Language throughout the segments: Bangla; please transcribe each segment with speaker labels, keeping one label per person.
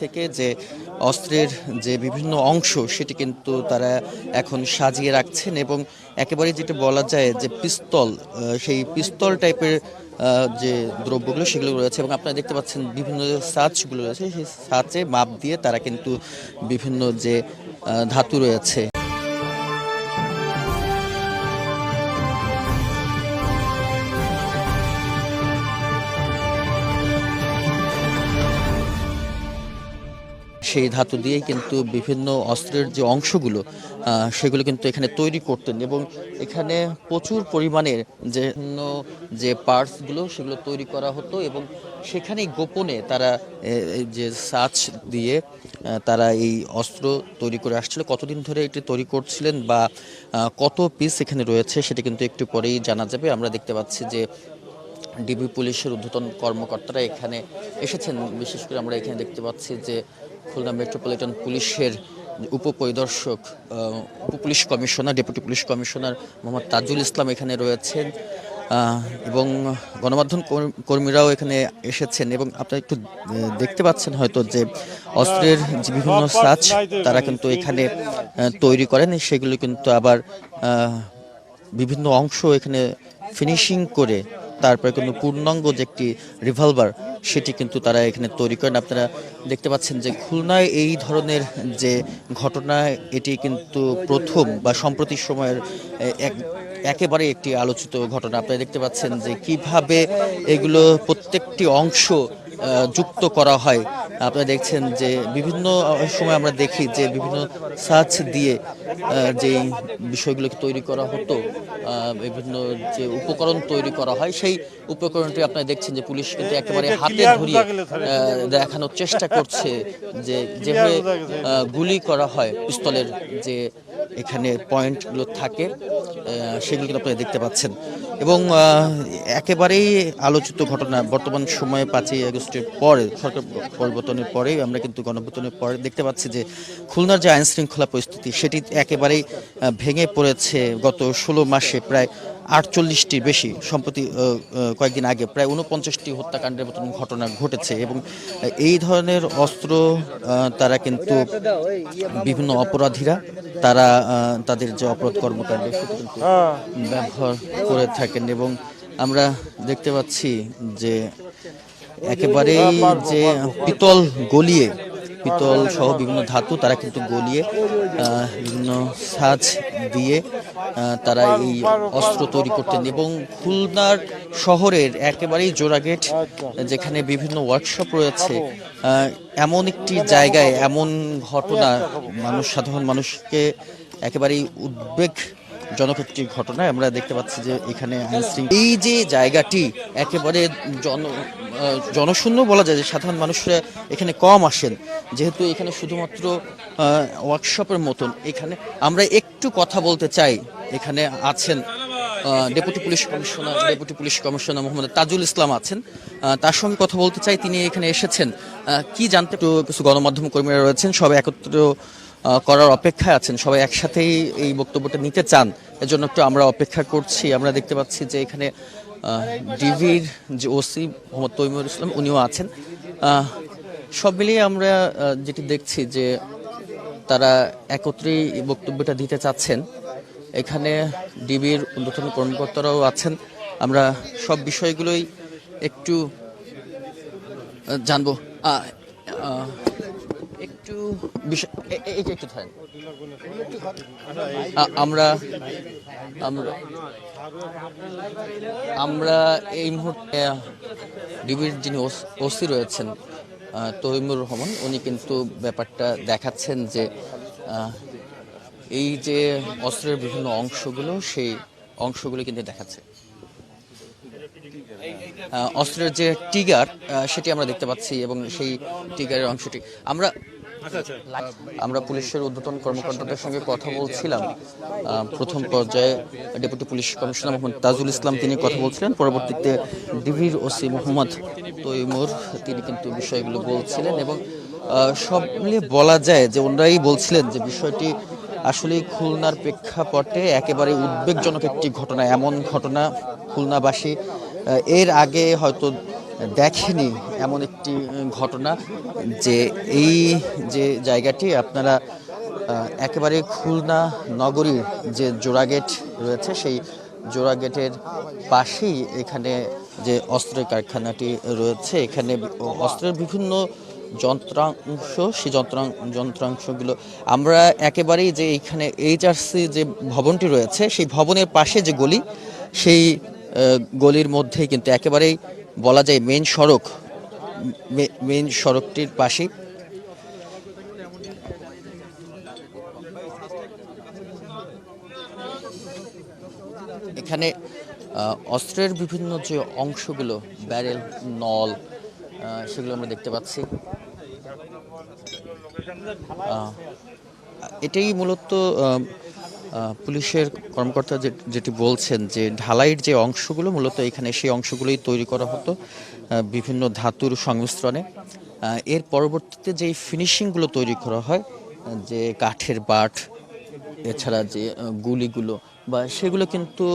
Speaker 1: থেকে যে অস্ত্রের যে বিভিন্ন অংশ, সেটি কিন্তু তারা এখন সাজিয়ে রাখছেন এবং একেবারে যেটা বলা যায় যে পিস্তল সেই পিস্তল টাইপের যে দ্রব্যগুলো সেগুলো রয়েছে এবং আপনারা দেখতে পাচ্ছেন বিভিন্ন যে সাচগুলো রয়েছে, সেই সাচে মাপ দিয়ে তারা কিন্তু বিভিন্ন যে ধাতু রয়েছে। সেই ধাতু দিয়েই কিন্তু বিভিন্ন অস্ত্রের যে অংশগুলো সেগুলো কিন্তু এখানে তৈরি করতেন এবং এখানে প্রচুর পরিমাণের যে যে পার্টসগুলো সেগুলো তৈরি করা হতো এবং সেখানেই গোপনে তারা যে সাচ দিয়ে তারা এই অস্ত্র তৈরি করে আসছিল। কতদিন ধরে এটি তৈরি করছিলেন বা কত পিস এখানে রয়েছে সেটা কিন্তু একটু পরেই জানা যাবে। আমরা দেখতে পাচ্ছি যে ডিবি পুলিশের ঊর্ধ্বতন কর্মকর্তারা এখানে এসেছেন। বিশেষ করে আমরা এখানে দেখতে পাচ্ছি যে খুলনা মেট্রোপলিটন পুলিশের উপপরিদর্শক উপপুলিশ commissioner, deputy police commissioner Mohammad Tajul Islam এখানে রয়েছেন এবং গণমাধ্যম কর- কর্মীরাও এখানে এসেছেন এবং আপনারা একটু দেখতে পাচ্ছেন হয়তো যে অস্ত্রের যে বিভিন্ন সাচ তারা কিন্তু এখানে তৈরি করেন। সেগুলো কিন্তু আবার বিভিন্ন অংশ এখানে ফিনিশিং করে তারপরে কিন্তু পূর্ণাঙ্গ যে একটি রিভলভার সেটি কিন্তু তারা এখানে তৈরি করেন। আপনারা দেখতে পাচ্ছেন যে খুলনায় এই ধরনের যে ঘটনা, এটি কিন্তু প্রথম বা সম্প্রতি সময়ের এক, একেবারে একটি আলোচিত ঘটনা। আপনারা দেখতে পাচ্ছেন যে কীভাবে এগুলো প্রত্যেকটি অংশ যুক্ত করা হয়। আপনারা দেখছেন যে বিভিন্ন সময় আমরা দেখি যে বিভিন্ন সাচ দিয়ে যে বিষয়গুলোকে তৈরি করা হতো বিভিন্ন যে উপকরণ তৈরি করা হয় সেই উপকরণটি আপনারা দেখছেন যে পুলিশ কিন্তু একেবারে হাতে ধরিয়ে দেখানোর চেষ্টা করছে যে যেভাবে গুলি করা হয় পিস্তলের যে এখানে পয়েন্টগুলো থাকে আহ, সেগুলো কিন্তু আপনারা দেখতে পাচ্ছেন। এবং একেবারেই আলোচিত ঘটনা বর্তমান সময়ে পাঁচই আগস্টের পরে, সরকার পরিবর্তনের পরে আমরা কিন্তু গণপতনের পরে দেখতে পাচ্ছি যে খুলনার যে আইন শৃঙ্খলা পরিস্থিতি, সেটি একেবারেই ভেঙে পড়েছে গত ষোলো মাসে, প্রায় আটচল্লিশটির বেশি সম্প্রতি কয়েকদিন আগে প্রায় উনপঞ্চাশটি হত্যাকাণ্ডের মতন ঘটনা ঘটেছে এবং এই ধরনের অস্ত্র তারা কিন্তু বিভিন্ন অপরাধীরা, তারা তাদের যে অপরাধ কর্মকাণ্ডে ব্যবহার করে থাকেন এবং আমরা দেখতে পাচ্ছি যে একেবারেই যে পিতল গলিয়ে পিতল সহ বিভিন্ন ধাতু তারা কিন্তু গলিয়ে বিভিন্ন সাজ দিয়ে তারা এই অস্ত্র তৈরি করতেন এবং খুলনার শহরের একেবারেই জোড়াগেট যেখানে বিভিন্ন ওয়ার্কশপ রয়েছে এমন একটি জায়গায় এমন ঘটনা, মানুষ, সাধারণ মানুষকে একেবারেই উদ্বেগ জনক একটি ঘটনা আমরা দেখতে পাচ্ছি যে এখানে এই যে জায়গাটি একেবারে জন জনশূন্য বলা যায় যে সাধারণ মানুষরা এখানে কম আসেন। যেহেতু এখানে শুধুমাত্র ওয়ার্কশপের মতন। এখানে আমরা একটু কথা বলতে চাই। এখানে আছেন deputy police commissioner deputy police commissioner Mohammad Tajul Islam আছেন। তার সঙ্গে কথা বলতে চাই। তিনি এখানে এসেছেন। কি জানতে একটু কিছু গণমাধ্যম কর্মীরা রয়েছেন, সবাই একত্র করার অপেক্ষায় আছেন। সবাই একসাথেই এই বক্তব্যটা নিতে চান। এজন্য একটু আমরা অপেক্ষা করছি। আমরা দেখতে পাচ্ছি যে এখানে ডিভির যে ওসি মোহাম্মদ তৈমুর ইসলাম, উনিও আছেন। সব মিলিয়ে আমরা যেটি দেখছি যে তারা একত্রেই বক্তব্যটা দিতে চাচ্ছেন, এখানে ডিবির ঊর্ধ্বতন কর্মকর্তারাও আছেন। আমরা সব বিষয়গুলোই একটু জানব। একটু এইটা একটু ধরেন। আমরা আমরা আমরা এই মুহূর্তে ডিবির যিনি ওসি রয়েছেন আহ, তৈমুর রহমান উনি কিন্তু ব্যাপারটা দেখাচ্ছেন যে এই যে অস্ত্রের বিভিন্ন অংশগুলো সেই অংশগুলো কিন্তু দেখাচ্ছে। অস্ত্রের যে টিগার সেটি আমরা দেখতে পাচ্ছি এবং সেই টিগারের অংশটি আমরা আমরা পুলিশের ঊর্ধ্বতন কর্মকর্তাদের সঙ্গে কথা বলছিলাম। প্রথম পর্যায়ে deputy police commissioner Mohammad Tajul Islam তিনি কথা বলছিলেন। পরবর্তীতে ডিভির ওসি মোহাম্মদ তৈমুর তিনি কিন্তু বিষয়গুলো বলছিলেন এবং সব মিলিয়ে বলা যায় যে ওনারাই বলছিলেন যে বিষয়টি আসলে খুলনার প্রেক্ষাপটে একেবারে উদ্বেগজনক একটি ঘটনা, এমন ঘটনা খুলনাবাসী এর আগে হয়তো দেখেনি এমন একটি ঘটনা যে এই যে জায়গাটি আপনারা একেবারে খুলনা নগরীর যে জোড়াগেট রয়েছে, সেই জোড়াগেটের পাশেই এখানে যে অস্ত্রের কারখানাটি রয়েছে, এখানে অস্ত্রের বিভিন্ন যন্ত্রাংশ, সেই যন্ত্রাং, যন্ত্রাংশগুলো আমরা একেবারেই যে এইখানে এইচআরসি যে ভবনটি রয়েছে, সেই ভবনের পাশে যে গলি, সেই গলির মধ্যেই কিন্তু একেবারেই বলা যায় মেন সড়ক মেন সড়কটির পাশেই। এখানে অস্ত্রের বিভিন্ন যে অংশগুলো, ব্যারেল, নল সেগুলো আমরা দেখতে পাচ্ছি। এটাই মূলত পুলিশের কর্মকর্তা যেটি বলছেন যে ঢালাইয়ের যে অংশগুলো, মূলত এখানে সেই অংশগুলোই তৈরি করা হতো বিভিন্ন ধাতুর সংমিশ্রণে। এর পরবর্তীতে যে ফিনিশিংগুলো তৈরি করা হয় যে কাঠের বাট, এছাড়া যে গুলিগুলো বা সেগুলো কিন্তু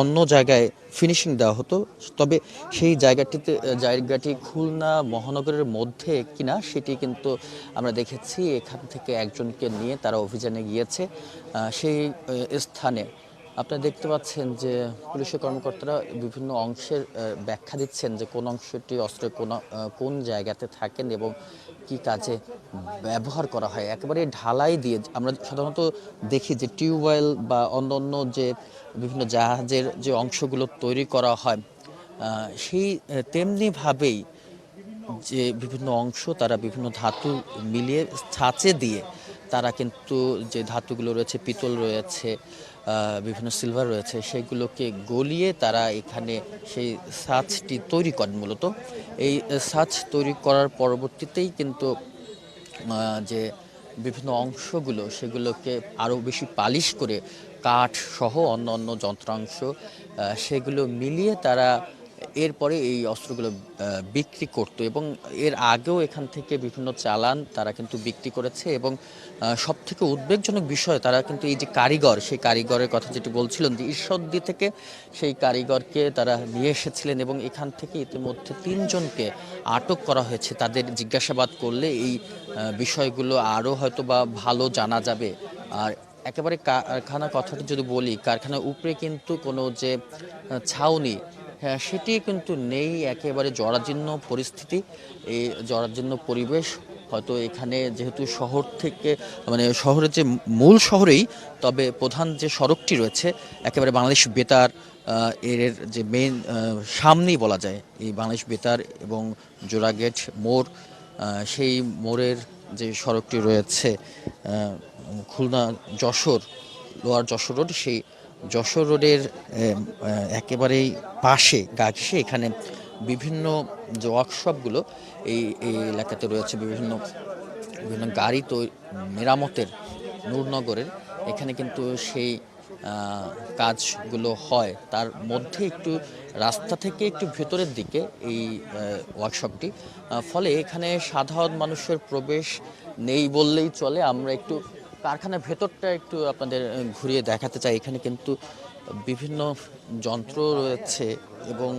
Speaker 1: অন্য জায়গায় ফিনিশিং দেওয়া হতো। তবে সেই জায়গাটিতে জায়গাটি খুলনা মহানগরের মধ্যে কিনা সেটি কিন্তু আমরা দেখেছি। এখান থেকে একজনকে নিয়ে তারা অভিযানে গিয়েছে সেই স্থানে। আপনারা দেখতে পাচ্ছেন যে পুলিশের কর্মকর্তারা বিভিন্ন অংশের ব্যাখ্যা দিচ্ছেন যে কোন অংশটি অস্ত্রের কোন কোন জায়গাতে থাকেন এবং কি কাজে ব্যবহার করা হয়? একেবারে ঢালাই দিয়ে আমরা সাধারণত দেখি যে টিউবওয়েল বা অন্য অন্য যে বিভিন্ন জাহাজের যে অংশগুলো তৈরি করা হয় সেই তেমনিভাবেই যে বিভিন্ন অংশ তারা বিভিন্ন ধাতু মিলিয়ে ছাঁচে দিয়ে তারা কিন্তু যে ধাতুগুলো রয়েছে, পিতল রয়েছে বিভিন্ন সিলভার রয়েছে, সেগুলোকে গলিয়ে তারা এখানে সেই ছাঁচটি তৈরি করেন মূলত। এই ছাঁচ তৈরি করার পরবর্তীতেই কিন্তু যে বিভিন্ন অংশগুলো, সেগুলোকে আরও বেশি পালিশ করে কাঠ সহ অন্য অন্য যন্ত্রাংশ সেগুলো মিলিয়ে তারা এরপরে এই অস্ত্রগুলো বিক্রি করতো এবং এর আগেও এখান থেকে বিভিন্ন চালান তারা কিন্তু বিক্রি করেছে এবং সব থেকে উদ্বেগজনক বিষয় তারা কিন্তু এই যে কারিগর, সেই কারিগরের কথা যেটি বলছিলেন যে ঈশ্বরদী থেকে সেই কারিগরকে তারা নিয়ে এসেছিলেন এবং এখান থেকে ইতিমধ্যে তিনজনকে আটক করা হয়েছে। তাদের জিজ্ঞাসাবাদ করলে এই বিষয়গুলো আরও হয়তো বা ভালো জানা যাবে। আর একেবারে কারখানা কথাটি যদি বলি, কারখানার উপরে কিন্তু কোনো যে ছাউনি সেটি কিন্তু নেই। একেবারে জরাজীর্ণ পরিস্থিতি। এই জরাজীর্ণ পরিবেশ হয়তো এখানে যেহেতু শহর থেকে মানে শহরের যে মূল শহরেই, তবে প্রধান যে সড়কটি রয়েছে, একেবারে বাংলাদেশ বেতার এর যে মেন সামনেই বলা যায়, এই বাংলাদেশ বেতার এবং জোড়াগেট মোড় সেই মোড়ের যে সড়কটি রয়েছে খুলনা যশোর, লোয়ার যশোর রোড, সেই যশোর রোডের একেবারেই পাশে গা ঘেঁষে এখানে বিভিন্ন যে ওয়ার্কশপগুলো এই এই এলাকাতে রয়েছে, বিভিন্ন বিভিন্ন গাড়ি তো, মেরামতের নূরনগরের, এখানে কিন্তু সেই কাজগুলো হয়। তার মধ্যে একটু রাস্তা থেকে একটু ভেতরের দিকে এই ওয়ার্কশপটি ফলে এখানে সাধারণ মানুষের প্রবেশ নেই বললেই চলে। আমরা একটু কারখানার ভেতরটা একটু আপনাদের ঘুরিয়ে দেখাতে চাই। এখানে কিন্তু বিভিন্ন যন্ত্র রয়েছে এবং